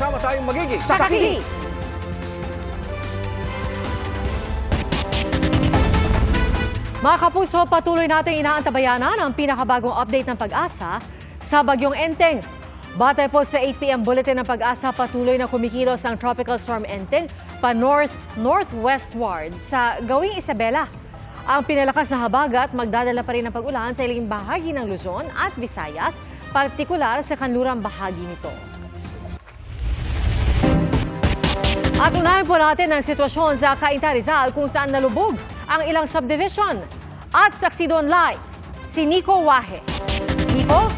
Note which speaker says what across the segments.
Speaker 1: Sama tayong magiging
Speaker 2: Saksi! Mga kapuso, patuloy natin inaantabayanan ang pinakabagong update ng pag-asa sa Bagyong Enteng. Batay po sa 8pm bulletin ng pag-asa, patuloy na kumikilos ang Tropical Storm Enteng pa north-northwestward sa gawing Isabela. Ang pinalakas na habagat magdadala pa rin ng pag-ulan sa iling bahagi ng Luzon at Visayas, partikular sa kanlurang bahagi nito. At unahin po natin ang sitwasyon sa Cainta Rizal kung saan nalubog ang ilang subdivision. At saksi doon live, si Nico Wahe. Nico?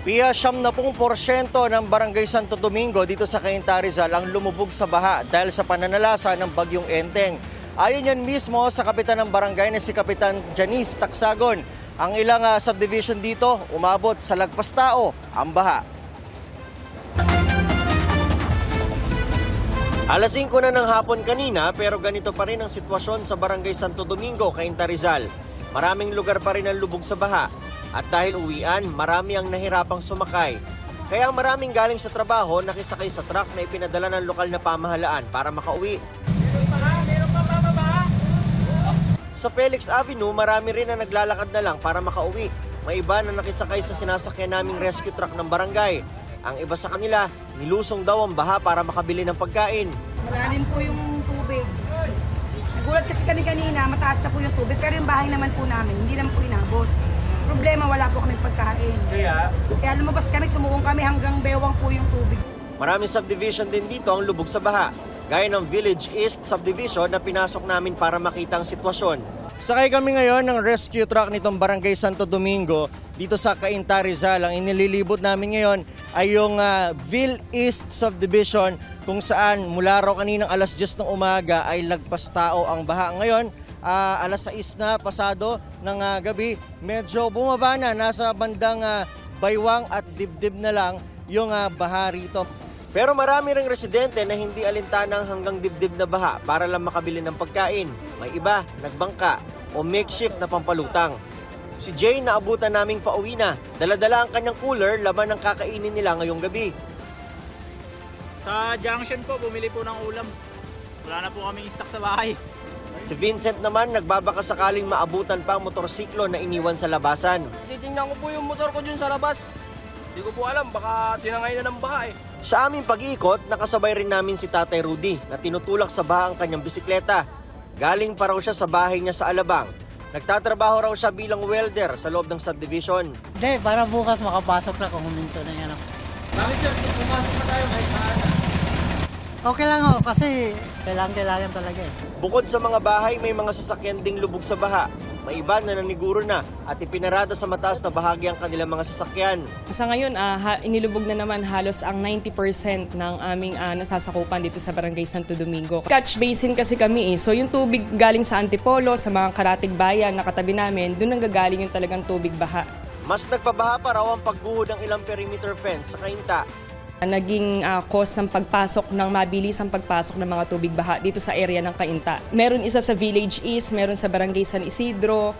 Speaker 3: Pia siyam na pong porsyento ng Barangay Santo Domingo dito sa Cainta Rizal ang lumubog sa baha dahil sa pananalasa ng bagyong Enteng. Ayon yan mismo sa kapitan ng barangay na si Kapitan Janice Taksagon. Ang ilang ah, subdivision dito umabot sa lagpas tao ang baha. Alas 5 na ng hapon kanina pero ganito pa rin ang sitwasyon sa Barangay Santo Domingo, Cainta Rizal. Maraming lugar pa rin ang lubog sa baha at dahil uwian, marami ang nahirapang sumakay. Kaya ang maraming galing sa trabaho nakisakay sa truck na ipinadala ng lokal na pamahalaan para makauwi. Sa Felix Avenue, marami rin na naglalakad na lang para makauwi. May iba na nakisakay sa sinasakyan naming rescue truck ng barangay. Ang iba sa kanila, nilusong daw ang baha para makabili ng pagkain.
Speaker 4: Malalim po yung tubig. Nagulat kasi kami kanina, mataas na po yung tubig, pero yung bahay naman po namin, hindi naman po inabot. Problema, wala po kami pagkain.
Speaker 3: Kaya,
Speaker 4: Kaya lumabas kami, sumuong kami hanggang bewang po yung tubig.
Speaker 3: Maraming subdivision din dito ang lubog sa baha. Gaya ng Village East subdivision na pinasok namin para makita ang sitwasyon. Sakay kami ngayon ng rescue truck nitong Barangay Santo Domingo dito sa Cainta Rizal. Ang inililibot namin ngayon ay yung ah, Ville East subdivision kung saan mula raw kaninang alas 10 ng umaga ay lagpas tao ang baha. Ngayon, ah, alas 6 na pasado ng ah, gabi, medyo bumaba na. Nasa bandang ah, baywang at dibdib na lang yung ah, baha rito. Pero marami ring residente na hindi alintanang hanggang dibdib na baha para lang makabili ng pagkain. May iba, nagbangka o makeshift na pampalutang. Si Jay naabutan naming pauwi na. Daladala ang kanyang cooler laban ng kakainin nila ngayong gabi.
Speaker 5: Sa junction po, bumili po ng ulam. Wala na po kaming stock sa bahay.
Speaker 3: Si Vincent naman nagbabaka sakaling maabutan pa ang motorsiklo na iniwan sa labasan.
Speaker 6: Titingnan ko po yung motor ko dyan sa labas. Hindi ko po alam, baka tinangay na ng baha eh.
Speaker 3: Sa aming pag-iikot, nakasabay rin namin si Tatay Rudy na tinutulak sa baha ang kanyang bisikleta. Galing pa raw siya sa bahay niya sa Alabang. Nagtatrabaho raw siya bilang welder sa loob ng subdivision.
Speaker 7: Hindi, para bukas makapasok na kung huminto na yan ako.
Speaker 3: Bakit sir, pumasok na tayo kahit maaga?
Speaker 7: Okay lang ho, kasi kailangan-kailangan talaga eh.
Speaker 3: Bukod sa mga bahay, may mga sasakyan ding lubog sa baha. May iba na naniguro na at ipinarada sa mataas na bahagi ang kanilang mga sasakyan.
Speaker 8: Sa ngayon, ha- inilubog na naman halos ang 90% ng aming ah, nasasakupan dito sa Barangay Santo Domingo. Catch basin kasi kami eh. So yung tubig galing sa Antipolo, sa mga karatig bayan na katabi namin, doon ang gagaling yung talagang tubig baha.
Speaker 3: Mas nagpabaha pa raw ang pagguhod ng ilang perimeter fence sa Kainta.
Speaker 8: Ah, Naging ah, cause ng pagpasok ng mabilis ang pagpasok ng mga tubig baha dito sa area ng Kainta. Meron isa sa Village East, meron sa Barangay San Isidro,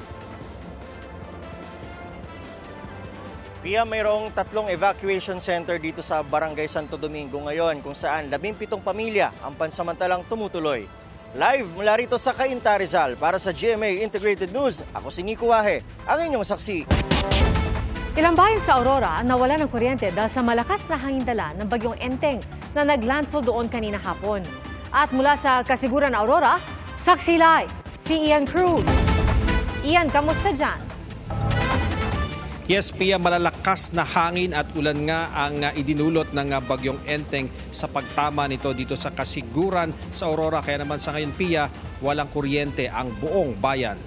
Speaker 3: Pia, mayroong tatlong evacuation center dito sa Barangay Santo Domingo ngayon kung saan 17 pamilya ang pansamantalang tumutuloy. Live mula rito sa Cainta Rizal para sa GMA Integrated News, ako si Nico Wahe, ang inyong saksi.
Speaker 2: Ilang bayan sa Aurora ang nawala ng kuryente dahil sa malakas na hangin dala ng bagyong Enteng na naglandfall doon kanina hapon. At mula sa Kasiguran Aurora, saksi live, si Ian Cruz. Ian, kamusta dyan?
Speaker 9: Yes, Pia, malalakas na hangin at ulan nga ang uh, idinulot ng uh, bagyong Enteng sa pagtama nito dito sa Kasiguran sa Aurora. Kaya naman sa ngayon, Pia, walang kuryente ang buong bayan.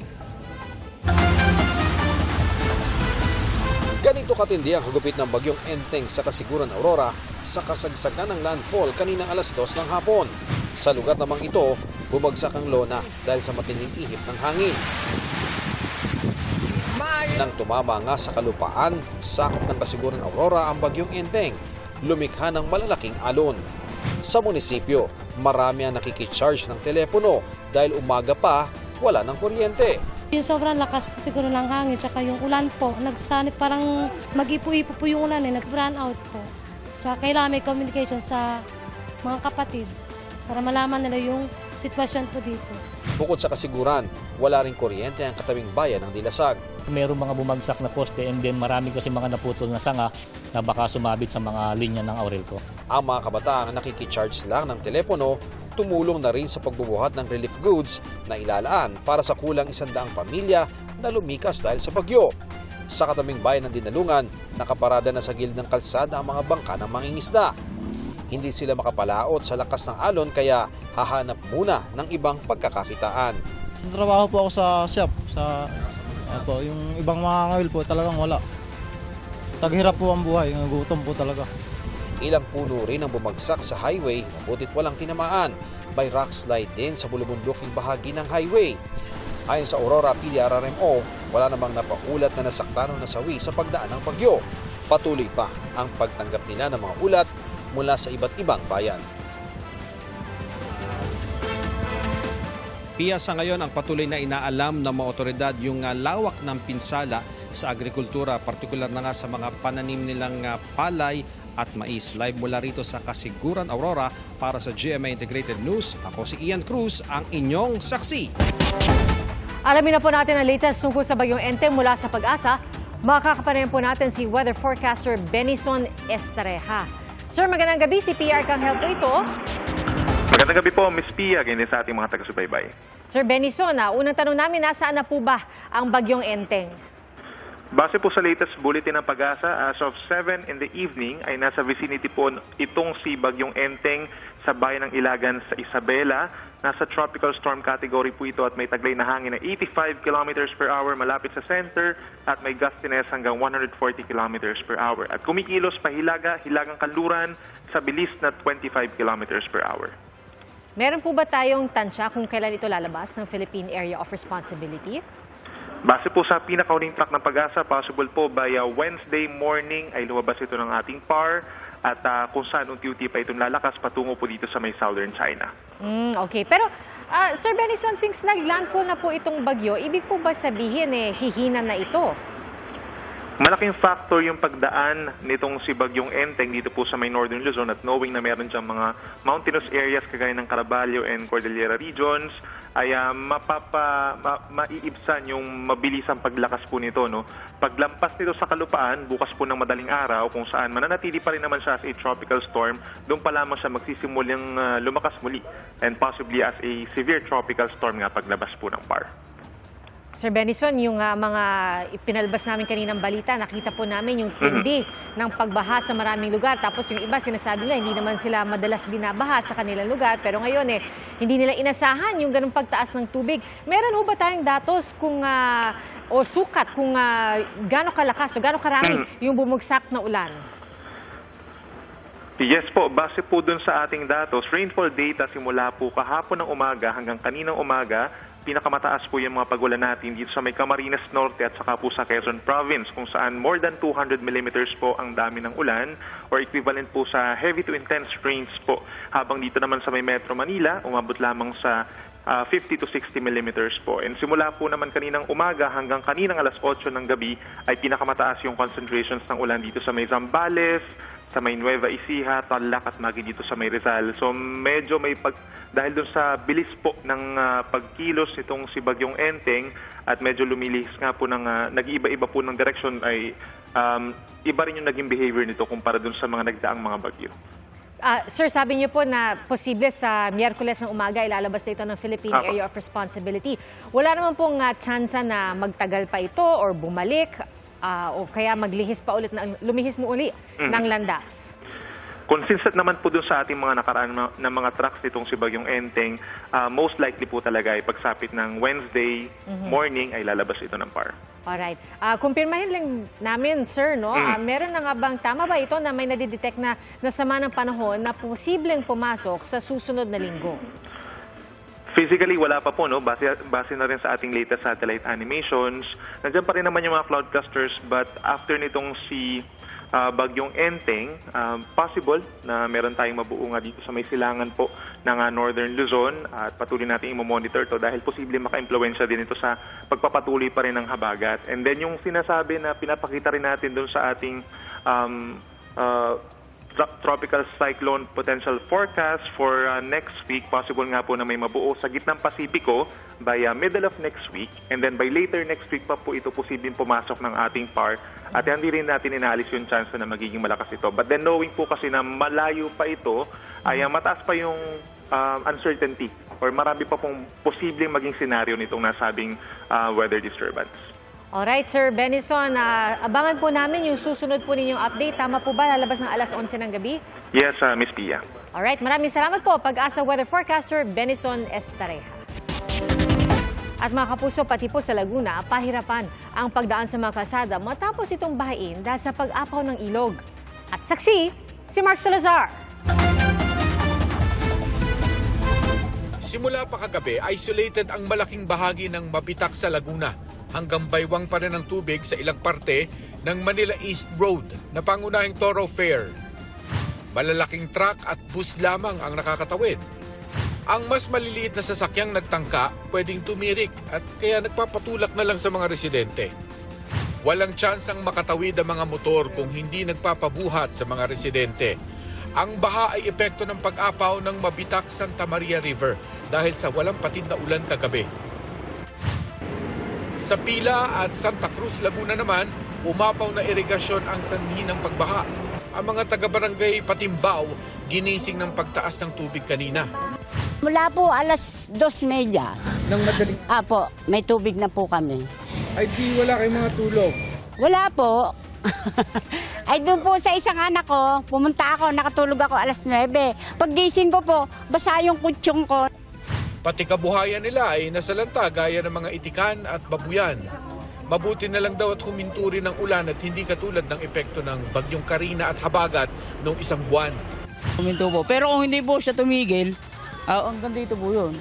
Speaker 9: Ganito katindi ang hagupit ng bagyong Enteng sa Kasiguran Aurora sa kasagsagan ng landfall kaninang alas dos ng hapon. Sa lugar namang ito, bumagsak ang lona dahil sa matinding ihip ng hangin. Nang tumama nga sa kalupaan, sakop ng Kasiguran Aurora ang bagyong Enteng, lumikha ng malalaking alon. Sa munisipyo, marami ang nakikicharge ng telepono dahil umaga pa, wala ng kuryente.
Speaker 10: Yung sobrang lakas po siguro ng hangin, tsaka yung ulan po, nagsanip parang mag-ipo-ipo po yung ulan eh, nag-brown out po. Tsaka kailangan may communication sa mga kapatid para malaman nila yung sitwasyon po dito.
Speaker 9: Bukod sa kasiguran, wala ring kuryente ang katabing bayan ng Dilasag.
Speaker 1: Mayroong mga bumagsak na poste and then marami kasi mga naputol na sanga na baka sumabit sa mga linya ng Aurelco.
Speaker 9: Ang mga kabataang nakikicharge lang ng telepono, tumulong na rin sa pagbubuhat ng relief goods na ilalaan para sa kulang isandaang pamilya na lumikas dahil sa bagyo. Sa katabing bayan ng Dinalungan, nakaparada na sa gilid ng kalsada ang mga bangka ng mangingisda. Hindi sila makapalaot sa lakas ng alon kaya hahanap muna ng ibang pagkakakitaan.
Speaker 7: Trabaho po ako sa shop, sa po, yung ibang mga ngawil po talagang wala. Taghirap po ang buhay, gutom po talaga.
Speaker 9: Ilang puno rin ang bumagsak sa highway, mabutit walang tinamaan. May rock slide din sa bulubunduking bahagi ng highway. Ayon sa Aurora PDRRMO, wala namang napaulat na nasaktan o nasawi sa pagdaan ng bagyo. Patuloy pa ang pagtanggap nila ng mga ulat mula sa iba't ibang bayan.
Speaker 11: Piya sa ngayon ang patuloy na inaalam ng mga otoridad yung ah, lawak ng pinsala sa agrikultura, partikular na nga sa mga pananim nilang ah, palay at mais. Live mula rito sa Kasiguran Aurora para sa GMA Integrated News. Ako si Ian Cruz, ang inyong saksi.
Speaker 2: Alamin na po natin ang latest tungkol sa bagyong Enteng mula sa pag-asa. Makakapanayan po natin si weather forecaster Benison Estreja. Sir, magandang gabi. Si PR Kanghel po ito.
Speaker 12: Magandang gabi po, Miss Pia, ganyan sa ating mga taga-subaybay.
Speaker 2: Sir Benison, unang tanong namin, nasaan na po ba ang bagyong Enteng?
Speaker 12: Base po sa latest bulletin ng pag-asa, as of 7 in the evening ay nasa vicinity po itong si Bagyong Enteng sa bayan ng Ilagan sa Isabela. Nasa tropical storm category po ito at may taglay na hangin na 85 kilometers per hour malapit sa center at may gustiness hanggang 140 kilometers per hour. At kumikilos pa Hilaga, Hilagang Kanluran sa bilis na 25 kilometers per hour.
Speaker 2: Meron po ba tayong tansya kung kailan ito lalabas ng Philippine Area of Responsibility?
Speaker 12: Base po sa pinakauling track ng pag-asa, possible po by uh, Wednesday morning ay lumabas ito ng ating PAR at uh, kung saan unti-unti pa itong lalakas patungo po dito sa may southern China.
Speaker 2: Mm, okay. Pero, ah, Sir Benison, since nag-landfall na po itong bagyo, ibig po ba sabihin eh, hihina na ito?
Speaker 12: Malaking factor yung pagdaan nitong si Bagyong Enteng dito po sa may northern Luzon at knowing na meron diyang mga mountainous areas kagaya ng Caraballo and Cordillera regions ay ah, mapapa, ma, maiibsan yung mabilisang paglakas po nito. No? Paglampas nito sa kalupaan, bukas po ng madaling araw kung saan mananatili pa rin naman siya as a tropical storm, doon pa lamang siya magsisimulyang ah, lumakas muli and possibly as a severe tropical storm nga paglabas po ng PAR.
Speaker 2: Sir Benison, yung ah, mga ipinalabas namin kaninang balita, nakita po namin yung tindi ng pagbaha sa maraming lugar. Tapos yung iba sinasabi nila, hindi naman sila madalas binabaha sa kanilang lugar. Pero ngayon, eh, hindi nila inasahan yung ganung pagtaas ng tubig. Meron ho ba tayong datos kung, ah, o sukat kung uh, gano'ng kalakas o gano'ng karami yung bumagsak na ulan?
Speaker 12: Yes po, base po dun sa ating datos, rainfall data simula po kahapon ng umaga hanggang kaninang umaga, pinakamataas po yung mga pagulan natin dito sa may Camarines Norte at saka po sa Quezon Province kung saan more than 200 millimeters po ang dami ng ulan or equivalent po sa heavy to intense rains po. Habang dito naman sa may Metro Manila, umabot lamang sa ah, 50 to 60 millimeters po. And simula po naman kaninang umaga hanggang kaninang alas 8 ng gabi ay pinakamataas yung concentrations ng ulan dito sa may Zambales, sa may Nueva Ecija, Tarlac at Magui dito sa may Rizal. So medyo may pag dahil doon sa bilis po ng ah, pagkilos nitong si Bagyong Enteng at medyo lumilihis nga po ng ah, nag-iiba-iba po ng direction ay um, iba rin yung naging behavior nito kumpara doon sa mga nagdaang mga bagyo.
Speaker 2: Ah, sir, sabi niyo po na posible sa Miyerkules ng umaga ilalabas na ito ng Philippine
Speaker 12: Apo.
Speaker 2: Area of Responsibility. Wala naman pong uh, tsansa na magtagal pa ito or bumalik ah, o kaya maglihis pa ulit, ng, lumihis mo uli ng landas.
Speaker 12: Consistent naman po doon sa ating mga nakaraan na, na mga tracks nitong si Bagyong Enteng, ah, most likely po talaga ay pagsapit ng Wednesday morning ay lalabas ito ng PAR.
Speaker 2: Alright. Ah, kumpirmahin lang namin, sir, no? Ah, meron na nga bang, tama ba ito na may nadidetect na nasama ng panahon na posibleng pumasok sa susunod na linggo?
Speaker 12: Physically, wala pa po, no? Base, base na rin sa ating latest satellite animations. Nandiyan pa rin naman yung mga cloud clusters, but after nitong si ah, Bagyong Enteng, ah, possible na meron tayong mabuo nga dito sa may silangan po ng ah, Northern Luzon at patuloy natin i-monitor to dahil posible maka-impluensya din ito sa pagpapatuloy pa rin ng habagat. And then yung sinasabi na pinapakita rin natin doon sa ating um, tro- tropical cyclone potential forecast for uh, next week. Possible nga po na may mabuo sa gitnang Pasipiko by uh, middle of next week. And then by later next week pa po ito posibleng pumasok ng ating PAR. At hindi rin natin inaalis yung chance na magiging malakas ito. But then knowing po kasi na malayo pa ito, ay uh, mataas pa yung um, uncertainty or marami pa pong posibleng maging senaryo nitong nasabing uh, weather disturbance.
Speaker 2: Alright, Sir Benison, ah, abangan po namin yung susunod po ninyong update. Tama po ba, lalabas ng alas 11 ng gabi?
Speaker 12: Yes, uh, Miss Pia.
Speaker 2: Alright, maraming salamat po, Pag-asa Weather Forecaster Benison Estareja. At mga kapuso, pati po sa Laguna, pahirapan ang pagdaan sa mga kalsada matapos itong bahain dahil sa pag-apaw ng ilog. At saksi, si Mark Salazar.
Speaker 13: Simula pa kagabi, isolated ang malaking bahagi ng Mabitak sa Laguna hanggang baywang pa rin ang tubig sa ilang parte ng Manila East Road na pangunahing thoroughfare. Malalaking truck at bus lamang ang nakakatawid. Ang mas maliliit na sasakyang nagtangka pwedeng tumirik at kaya nagpapatulak na lang sa mga residente. Walang tsansang makatawid ang mga motor kung hindi nagpapabuhat sa mga residente. Ang baha ay epekto ng pag-apaw ng Mabitak Santa Maria River dahil sa walang patid na ulan kagabi. Sa Pila at Santa Cruz, Laguna naman, umapaw na irigasyon ang sanhi ng pagbaha. Ang mga taga-barangay Patimbao ginising ng pagtaas ng tubig kanina.
Speaker 14: Mula po alas 2.30.
Speaker 5: Nang madaling
Speaker 14: Apo, may tubig na po kami.
Speaker 5: ay di wala kayong mga tulog.
Speaker 14: Wala po. Ay doon po sa isang anak ko, pumunta ako, nakatulog ako alas 9. Paggising ko po, basa yung kutsyon ko.
Speaker 13: Pati kabuhayan nila ay nasalanta gaya ng mga itikan at babuyan. Mabuti na lang daw at huminto rin ng ulan at hindi katulad ng epekto ng bagyong Karina at Habagat noong isang buwan.
Speaker 6: Huminto po. Pero kung hindi po siya tumigil, ah, hanggang dito po yun.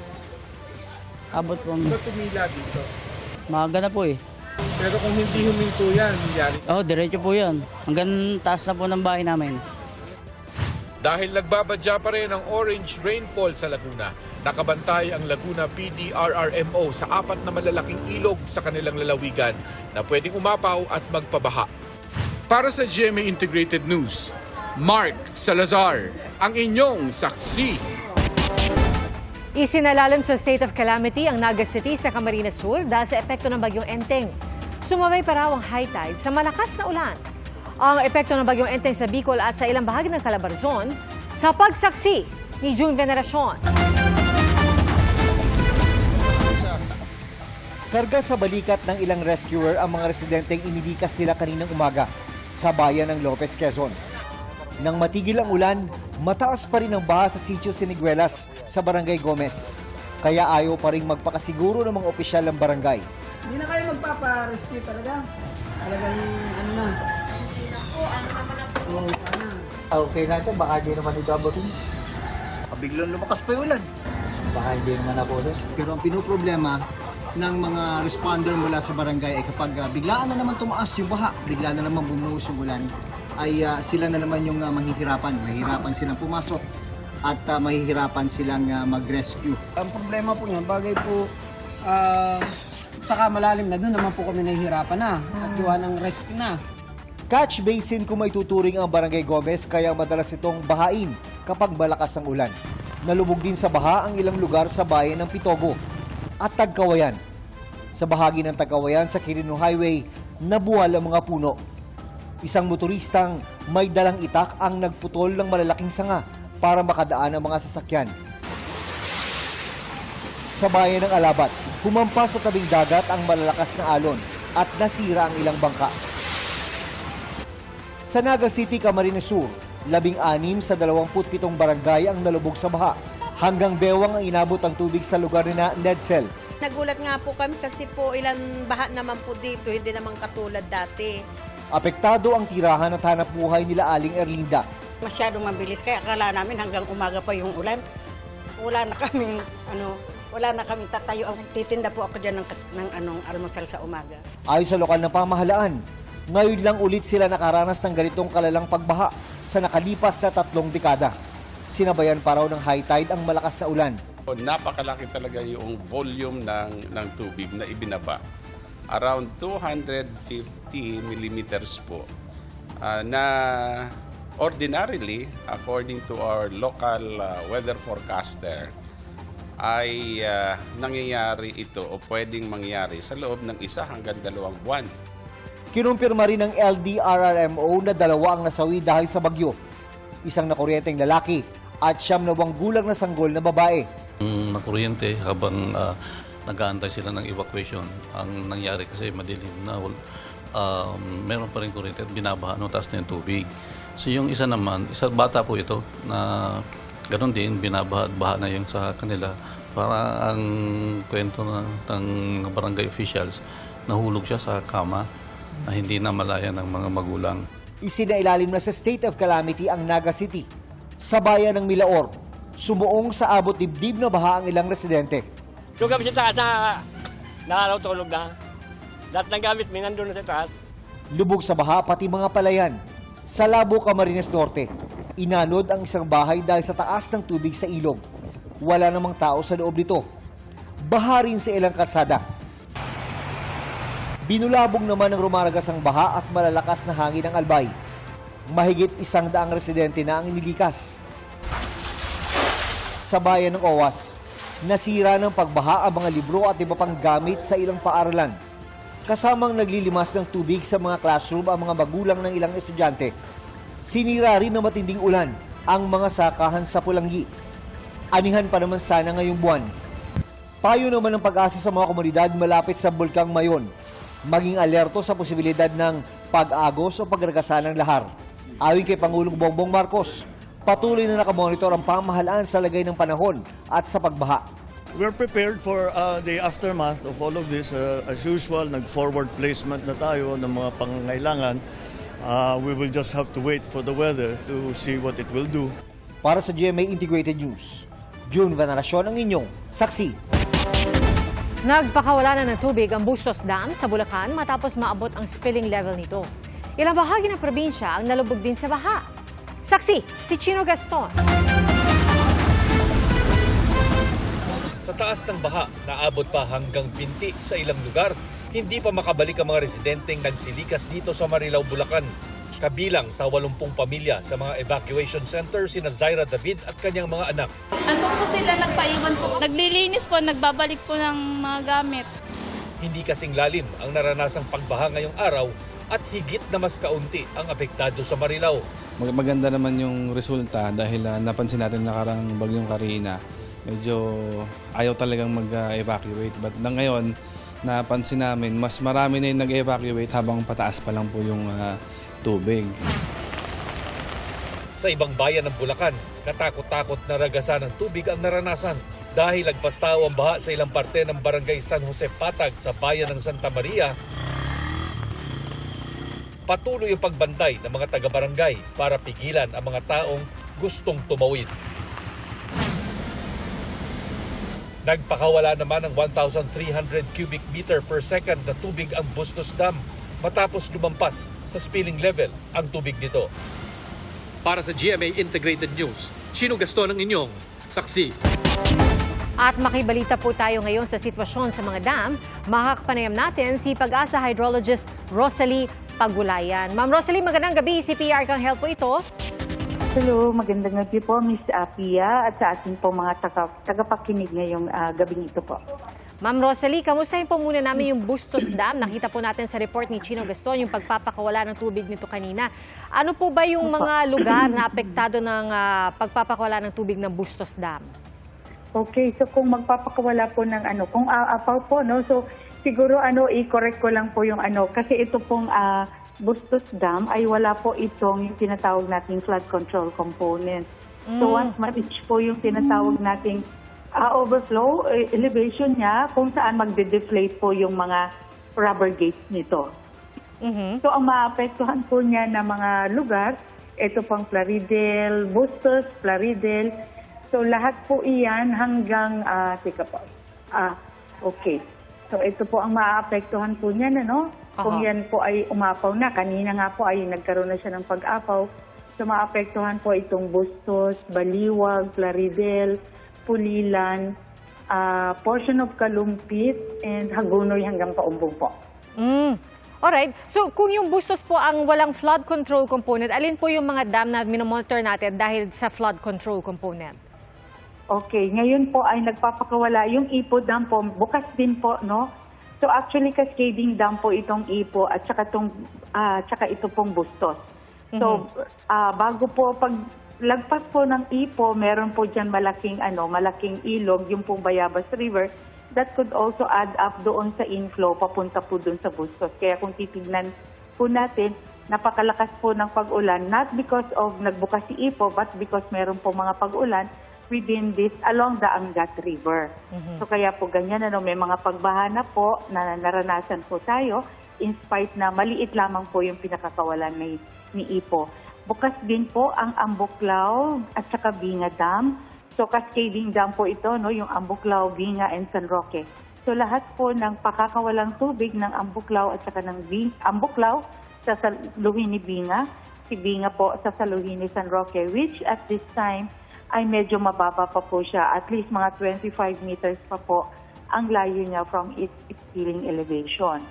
Speaker 6: Abot po.
Speaker 5: Ba't tumila dito?
Speaker 6: Maaga na po eh.
Speaker 5: Pero kung hindi huminto yan, nangyari.
Speaker 6: Oh, diretso po yun. Hanggang taas na po ng bahay namin.
Speaker 13: Dahil nagbabadya pa rin ang orange rainfall sa Laguna, nakabantay ang Laguna PDRRMO sa apat na malalaking ilog sa kanilang lalawigan na pwedeng umapaw at magpabaha. Para sa GMA Integrated News, Mark Salazar, ang inyong saksi.
Speaker 2: Isinalalim sa state of calamity ang Naga City sa Camarines Sur dahil sa epekto ng bagyong Enteng. Sumabay pa ang high tide sa malakas na ulan. Ang epekto ng bagyong Enteng sa Bicol at sa ilang bahagi ng Calabarzon sa pagsaksi ni June Veneracion.
Speaker 15: Karga sa balikat ng ilang rescuer ang mga residenteng inilikas nila kaninang umaga sa bayan ng Lopez, Quezon. Nang matigil ang ulan, mataas pa rin ang baha sa sitio Siniguelas sa Barangay Gomez. Kaya ayaw pa rin magpakasiguro ng mga opisyal ng barangay.
Speaker 16: Hindi na kayo magpapa-rescue talaga. Talagang ano na.
Speaker 5: Okay na ito, baka di naman ito abutin.
Speaker 15: Biglang lumakas pa yung ulan.
Speaker 5: Baka hindi naman ako doon.
Speaker 15: Pero ang pinoproblema ng mga responder mula sa barangay ay kapag ah, biglaan na naman tumaas yung baha, bigla na naman bumuhos yung ulan, ay ah, sila na naman yung ah, mahihirapan. Mahihirapan silang pumasok at ah, mahihirapan silang ah, mag-rescue.
Speaker 16: Ang problema po niyan, bagay po ah, saka malalim na doon naman po kami nahihirapan na. At gawa ng rescue na.
Speaker 15: Catch basin kung may ang Barangay Gomez kaya madalas itong bahain kapag malakas ang ulan. Nalubog din sa baha ang ilang lugar sa bayan ng Pitogo at Tagkawayan. Sa bahagi ng Tagkawayan sa Quirino Highway, nabuwal ang mga puno. Isang motoristang may dalang itak ang nagputol ng malalaking sanga para makadaan ang mga sasakyan. Sa bayan ng Alabat, humampas sa tabing dagat ang malalakas na alon at nasira ang ilang bangka. Sa Naga City, Camarines Sur, labing anim sa 27 barangay ang nalubog sa baha. Hanggang bewang ang inabot ang tubig sa lugar ni na Nedsel.
Speaker 17: Nagulat nga po kami kasi po ilan baha naman po dito, hindi naman katulad dati.
Speaker 15: Apektado ang tirahan at hanap buhay nila Aling Erlinda.
Speaker 14: Masyadong mabilis kaya akala namin hanggang umaga pa yung ulan. Wala na kaming ano, wala na kaming tatayo. Titinda po ako diyan ng, ng anong almusal sa umaga.
Speaker 15: Ayon sa lokal na pamahalaan, ngayon lang ulit sila nakaranas ng ganitong kalalang pagbaha sa nakalipas na tatlong dekada. Sinabayan pa raw ng high tide ang malakas na ulan.
Speaker 18: Napakalaki talaga yung volume ng, ng tubig na ibinaba. Around 250 millimeters po ah, na ordinarily, according to our local uh, weather forecaster, ay uh, nangyayari ito o pwedeng mangyari sa loob ng isa hanggang dalawang buwan.
Speaker 15: Kinumpirma rin ng LDRRMO na dalawa ang nasawi dahil sa bagyo. Isang nakuryenteng lalaki at siyam na gulang na sanggol na babae.
Speaker 19: Ang nakuryente habang uh, nag-aantay sila ng evacuation, ang nangyari kasi madilim na um, meron pa rin kuryente at binabaha no taas na yung tubig. So yung isa naman, isa bata po ito na ganun din binabaha at baha na yung sa kanila para ang kwento na ng barangay officials nahulog siya sa kama na hindi na malaya ng mga magulang.
Speaker 15: Isinailalim na sa state of calamity ang Naga City. Sa bayan ng Milaor, sumuong sa abot dibdib na baha ang ilang residente.
Speaker 20: Yung kami sa taas na nakalaw tulog na. Lahat ng gamit may nandun na sa taas.
Speaker 15: Lubog sa baha pati mga palayan. Sa Labo, Camarines Norte, inanod ang isang bahay dahil sa taas ng tubig sa ilog. Wala namang tao sa loob nito. Baha rin sa ilang kalsada. Binulabog naman ng rumaragas ang baha at malalakas na hangin ng albay. Mahigit isang daang residente na ang inilikas. Sa bayan ng Owas, nasira ng pagbaha ang mga libro at iba pang gamit sa ilang paaralan. Kasamang naglilimas ng tubig sa mga classroom ang mga magulang ng ilang estudyante. Sinira rin ng matinding ulan ang mga sakahan sa Pulanggi. Anihan pa naman sana ngayong buwan. Payo naman ng pag-asa sa mga komunidad malapit sa Bulkang Mayon. Maging alerto sa posibilidad ng pag-agos o pagragasan ng lahar. Ayon kay Pangulong Bongbong Marcos, patuloy na nakamonitor ang pamahalaan sa lagay ng panahon at sa pagbaha.
Speaker 21: We're prepared for uh, the aftermath of all of this. Uh, as usual, nag-forward placement na tayo ng mga pangangailangan. Uh, we will just have to wait for the weather to see what it will do.
Speaker 15: Para sa GMA Integrated News, June Veneracion ang inyong saksi.
Speaker 2: Nagpakawala na ng tubig ang Bustos Dam sa Bulacan matapos maabot ang spilling level nito. Ilang bahagi ng probinsya ang nalubog din sa baha. Saksi, si Chino Gaston.
Speaker 22: Sa taas ng baha, naabot pa hanggang binti sa ilang lugar. Hindi pa makabalik ang mga residenteng nagsilikas dito sa Marilao, Bulacan. Kabilang sa 80 pamilya sa mga evacuation center sina Zaira David at kanyang mga anak.
Speaker 23: Andun po sila nagpaiwan po. Naglilinis po, nagbabalik po ng mga gamit.
Speaker 22: Hindi kasing lalim ang naranasang pagbaha ngayong araw at higit na mas kaunti ang apektado sa Marilao.
Speaker 16: Mag- maganda naman yung resulta dahil ah, napansin natin nakarang bagyong Karina. Medyo ayaw talagang mag-evacuate. But na ngayon, napansin namin, mas marami na yung nag-evacuate habang pataas pa lang po yung ah, tubig.
Speaker 22: Sa ibang bayan ng Bulacan, katakot-takot na ragasan ng tubig ang naranasan dahil lagpas tao ang baha sa ilang parte ng barangay San Jose Patag sa bayan ng Santa Maria. Patuloy ang pagbantay ng mga taga-barangay para pigilan ang mga taong gustong tumawid. Nagpakawala naman ng 1,300 cubic meter per second na tubig ang Bustos Dam matapos lumampas sa spilling level ang tubig nito. Para sa GMA Integrated News, Chino Gaston ang inyong saksi.
Speaker 2: At makibalita po tayo ngayon sa sitwasyon sa mga dam. Makakapanayam natin si pag-asa hydrologist Rosalie Pagulayan. Ma'am Rosalie, magandang gabi. CPR kang help po ito.
Speaker 24: Hello, magandang gabi po, Miss Apia, at sa ating po mga taga, tagapakinig ngayong uh, gabing ito po.
Speaker 2: Ma'am Rosalie, kamustahin po muna namin yung Bustos Dam. Nakita po natin sa report ni Chino Gaston yung pagpapakawala ng tubig nito kanina. Ano po ba yung mga lugar na apektado ng uh, pagpapakawala ng tubig ng Bustos Dam?
Speaker 24: Okay, so kung magpapakawala po ng ano, kung aapaw po, no, so siguro ano, i-correct ko lang po yung ano, kasi ito pong uh, Bustos Dam ay wala po itong yung tinatawag nating flood control component. So
Speaker 2: Mm.
Speaker 24: once ma-reach po yung tinatawag nating uh, overflow eh, elevation niya, kung saan magde-deflate po yung mga rubber gates nito. So ang maapektuhan po niya na mga lugar, ito pang Plaridel, Bustos, Plaridel. So lahat po iyan hanggang, ah, tika po, ah, okay. So ito po ang maapektuhan po niyan, ano? Kung
Speaker 2: Aha.
Speaker 24: yan po ay umapaw na, kanina nga po ay nagkaroon na siya ng pag-apaw. So maapektuhan po itong Bustos, Baliwag, Plaridel, Pulilan, ah, portion of Kalumpit, and Hagunoy hanggang Paumbong po.
Speaker 2: Mm. Alright, so kung yung Bustos po ang walang flood control component, alin po yung mga dam na minomonitor natin dahil sa flood control component?
Speaker 24: Okay, ngayon po ay nagpapakawala yung Ipo Dam po, bukas din po, no? So actually cascading dam po itong Ipo at saka itong ah, tsaka ito pong Bustos. So ah, bago po pag lagpas po ng Ipo, meron po diyan malaking ano, malaking ilog, yung pong Bayabas River that could also add up doon sa inflow papunta po doon sa Bustos. Kaya kung titignan po natin, napakalakas po ng pag-ulan not because of nagbukas si Ipo but because meron po mga pag-ulan within this along the Angat River. So kaya po ganyan ano may mga pagbaha na po na naranasan po tayo in spite na maliit lamang po yung pinakakawalan ni, ni Ipo. Bukas din po ang Ambuklaw at saka Binga Dam. So cascading dam po ito no yung Ambuklaw, Binga and San Roque. So lahat po ng pakakawalang tubig ng Ambuklaw at saka ng Bing, Ambuklaw sa saluhin ni Binga, si Binga po sa saluhin ni San Roque which at this time ay medyo mababa pa po siya. At least mga 25 meters pa po ang layo niya from its ceiling elevation.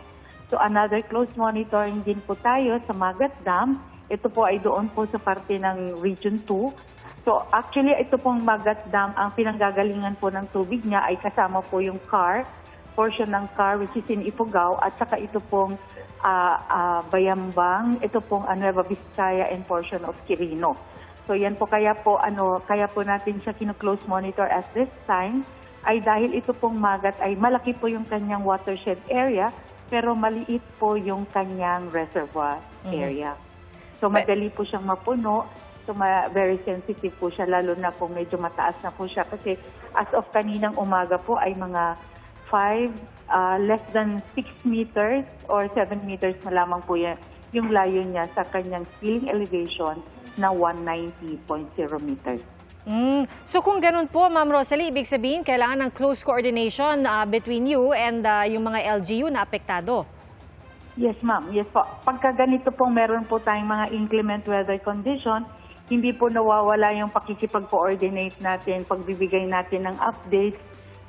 Speaker 24: So another close monitoring din po tayo sa Magat Dam. Ito po ay doon po sa parte ng Region 2. So actually ito pong Magat Dam, ang pinanggagalingan po ng tubig niya ay kasama po yung car, portion ng car which is in Ifugao at saka ito pong ah, ah, Bayambang, ito pong ah, Nueva Vizcaya and portion of Quirino. So yan po kaya po ano kaya po natin siya kino-close monitor at this time ay dahil ito pong magat ay malaki po yung kanyang watershed area pero maliit po yung kanyang reservoir
Speaker 2: Mhm.
Speaker 24: area. So madali po siyang mapuno. So ma- very sensitive po siya lalo na po medyo mataas na po siya kasi as of kaninang umaga po ay mga 5 less than 6 meters or 7 meters na lamang po yan, yung layo niya sa kanyang ceiling elevation na 190.0 meters.
Speaker 2: Mm. So kung ganun po, Ma'am Rosalie, ibig sabihin kailangan ng close coordination ah, between you and ah, yung mga LGU na apektado.
Speaker 24: Yes, ma'am. Yes po. Pagka ganito pong meron po tayong mga inclement weather condition, hindi po nawawala yung pakikipag-coordinate natin, pagbibigay natin ng updates,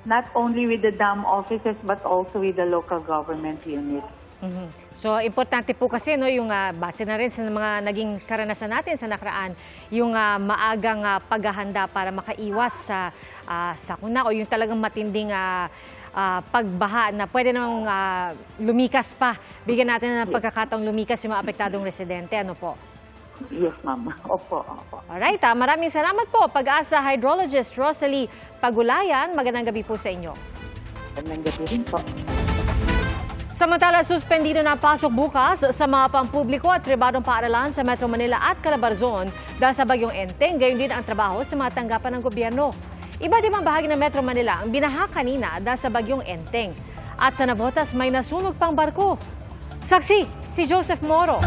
Speaker 24: not only with the dam offices but also with the local government units.
Speaker 2: Mhm. So importante po kasi no yung ah, base na rin sa mga naging karanasan natin sa nakaraan, yung ah, maagang ah, paghahanda para makaiwas sa ah, sakuna o yung talagang matinding ah, ah, pagbaha na pwede namang ah, lumikas pa. Bigyan natin ng pagkakataong lumikas yung mga apektadong residente. Ano po?
Speaker 24: Yes, ma'am. Opo, opo.
Speaker 2: Alright, ah, maraming salamat po. Pag-asa Hydrologist Rosalie Pagulayan, magandang gabi po sa inyo.
Speaker 24: Magandang gabi rin po.
Speaker 2: Samantala, suspendido na pasok bukas sa mga pampubliko at pribadong paaralan sa Metro Manila at Calabarzon dahil sa bagyong Enteng, gayon din ang trabaho sa mga tanggapan ng gobyerno. Iba din ang bahagi ng Metro Manila ang binaha kanina dahil sa bagyong Enteng. At sa Navotas may nasunog pang barko. Saksi, si Joseph Moro.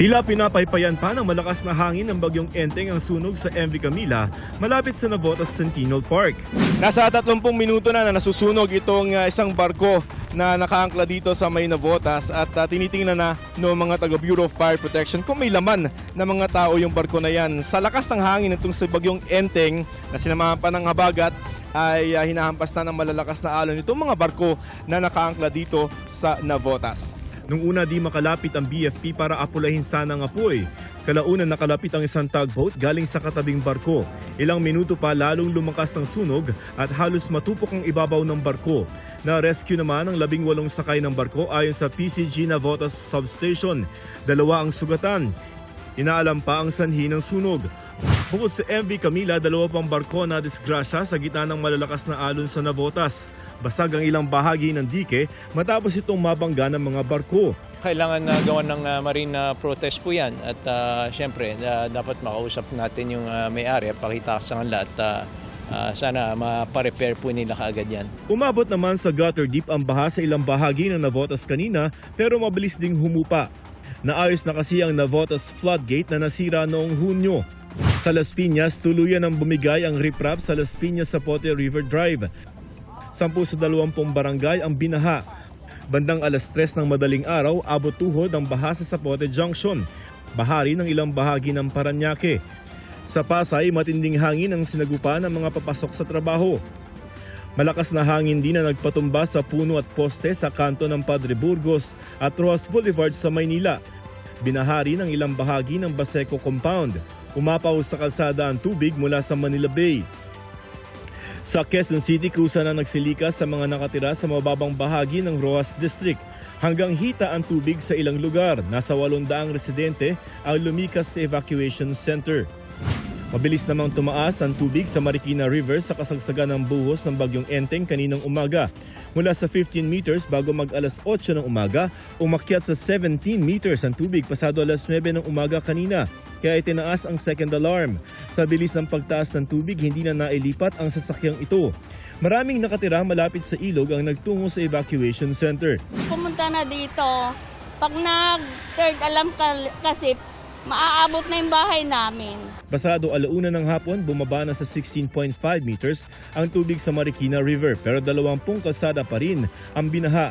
Speaker 25: Tila pinapaypayan pa ng malakas na hangin ng bagyong Enteng ang sunog sa MV Camila malapit sa Navotas Centennial Park.
Speaker 26: Nasa 30 minuto na na nasusunog itong uh, isang barko na nakaangkla dito sa may Navotas at uh, tinitingnan na ng mga taga Bureau of Fire Protection kung may laman na mga tao yung barko na yan. Sa lakas ng hangin itong sa bagyong Enteng na sinamahan pa ng habagat ay uh, hinahampas na ng malalakas na alon itong mga barko na nakaangkla dito sa Navotas.
Speaker 25: Nung una di makalapit ang BFP para apulahin sana ang apoy. Kalaunan nakalapit ang isang tugboat galing sa katabing barko. Ilang minuto pa lalong lumakas ang sunog at halos matupok ang ibabaw ng barko. Na-rescue naman ang labing walong sakay ng barko ayon sa PCG Navotas Substation. Dalawa ang sugatan. Inaalam pa ang sanhi ng sunog. Bukod sa MV Camila, dalawa pang barko na disgrasya sa gitna ng malalakas na alon sa Navotas. Basag ang ilang bahagi ng dike matapos itong mabangga ng mga barko.
Speaker 27: Kailangan na gawan ng uh, marine uh, protest po yan at uh, syempre uh, dapat makausap natin yung uh, may-ari at pakita sa kanila at uh, uh, sana maparepair po nila kaagad yan.
Speaker 25: Umabot naman sa gutter deep ang baha sa ilang bahagi ng Navotas kanina pero mabilis ding humupa. Naayos na kasi ang Navotas floodgate na nasira noong Hunyo. Sa Las Piñas, tuluyan ang bumigay ang riprap sa Las Piñas sa Pote River Drive. Sampu sa dalawampung barangay ang binaha. Bandang alas 3 ng madaling araw, abot tuhod ang baha sa Sapote Junction. Bahari ng ilang bahagi ng Paranaque. Sa Pasay, matinding hangin ang sinagupa ng mga papasok sa trabaho. Malakas na hangin din na nagpatumba sa puno at poste sa kanto ng Padre Burgos at Rojas Boulevard sa Maynila. Binahari ng ilang bahagi ng Baseco Compound. Umapaw sa kalsada ang tubig mula sa Manila Bay. Sa Quezon City, kusa na nagsilika sa mga nakatira sa mababang bahagi ng Roas District. Hanggang hita ang tubig sa ilang lugar. Nasa 800 residente ang lumikas sa evacuation center. Mabilis namang tumaas ang tubig sa Marikina River sa kasagsagan ng buhos ng bagyong Enteng kaninang umaga. Mula sa 15 meters bago mag alas 8 ng umaga, umakyat sa 17 meters ang tubig pasado alas 9 ng umaga kanina. Kaya itinaas ang second alarm. Sa bilis ng pagtaas ng tubig, hindi na nailipat ang sasakyang ito. Maraming nakatira malapit sa ilog ang nagtungo sa evacuation center.
Speaker 28: pumunta na dito. Pag nag-third alarm ka, kasi maaabot na yung bahay namin.
Speaker 25: Pasado alauna ng hapon, bumaba na sa 16.5 meters ang tubig sa Marikina River pero dalawampung kalsada pa rin ang binaha.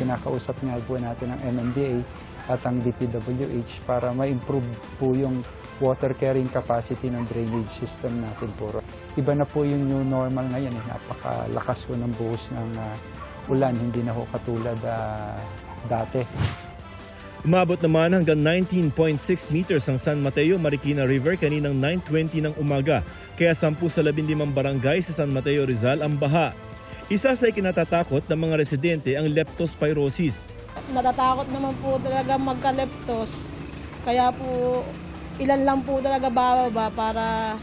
Speaker 29: Kinakausap nga po natin ang MMDA at ang DPWH para ma-improve po yung water carrying capacity ng drainage system natin po. Iba na po yung new normal ngayon. Eh. Napakalakas po ng buhos ng ah, ulan. Hindi na ho katulad ah, dati.
Speaker 25: Umabot naman hanggang 19.6 meters ang San Mateo Marikina River kaninang 9.20 ng umaga. Kaya 10 sa 15 barangay sa San Mateo Rizal ang baha. Isa sa ikinatatakot ng mga residente ang leptospirosis.
Speaker 30: Natatakot naman po talaga magka-leptos. Kaya po, ilan lang po talaga bababa para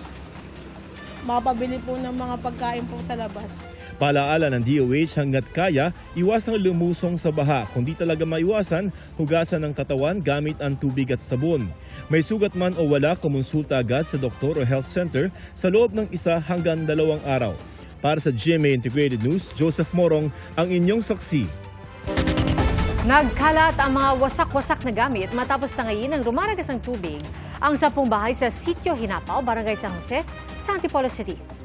Speaker 30: makapabili po ng mga pagkain po sa labas.
Speaker 25: Palaala ng DOH hanggat kaya, iwasang lumusong sa baha. Kung di talaga maiwasan, hugasan ng katawan gamit ang tubig at sabon. May sugat man o wala, kumonsulta agad sa doktor o health center sa loob ng isa hanggang dalawang araw. Para sa GMA Integrated News, Joseph Morong, ang inyong saksi.
Speaker 2: Nagkalat ang mga wasak-wasak na gamit matapos tangayin ng rumaragas ng tubig ang sapong bahay sa Sitio Hinapaw, Barangay San Jose, sa Antipolo City.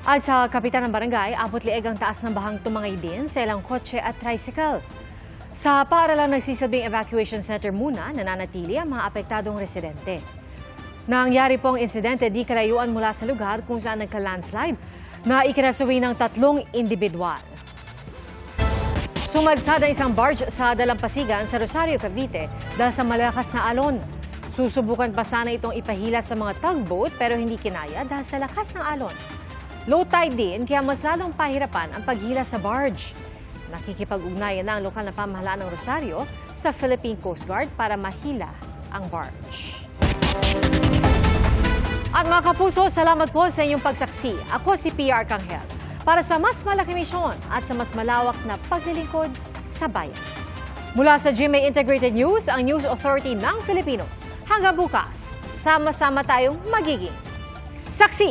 Speaker 2: At sa kapitan ng barangay, abot lieg ang taas ng bahang tumangay din sa ilang kotse at tricycle. Sa paaralan nagsisabing evacuation center muna, nananatili ang mga apektadong residente. Nangyari pong insidente di karayuan mula sa lugar kung saan nagka-landslide na ikinasuwi ng tatlong individual. Sumadsad ang isang barge sa Dalampasigan sa Rosario, Cavite dahil sa malakas na alon. Susubukan pa sana itong ipahila sa mga tugboat pero hindi kinaya dahil sa lakas ng alon. Low tide din kaya mas lalong pahirapan ang paghila sa barge. Nakikipag-ugnayan na ang lokal na pamahalaan ng Rosario sa Philippine Coast Guard para mahila ang barge. At mga kapuso, salamat po sa inyong pagsaksi. Ako si PR Kanghel para sa mas malaki misyon at sa mas malawak na paglilingkod sa bayan. Mula sa GMA Integrated News, ang News Authority ng Filipino. Hanggang bukas, sama-sama tayong magiging saksi.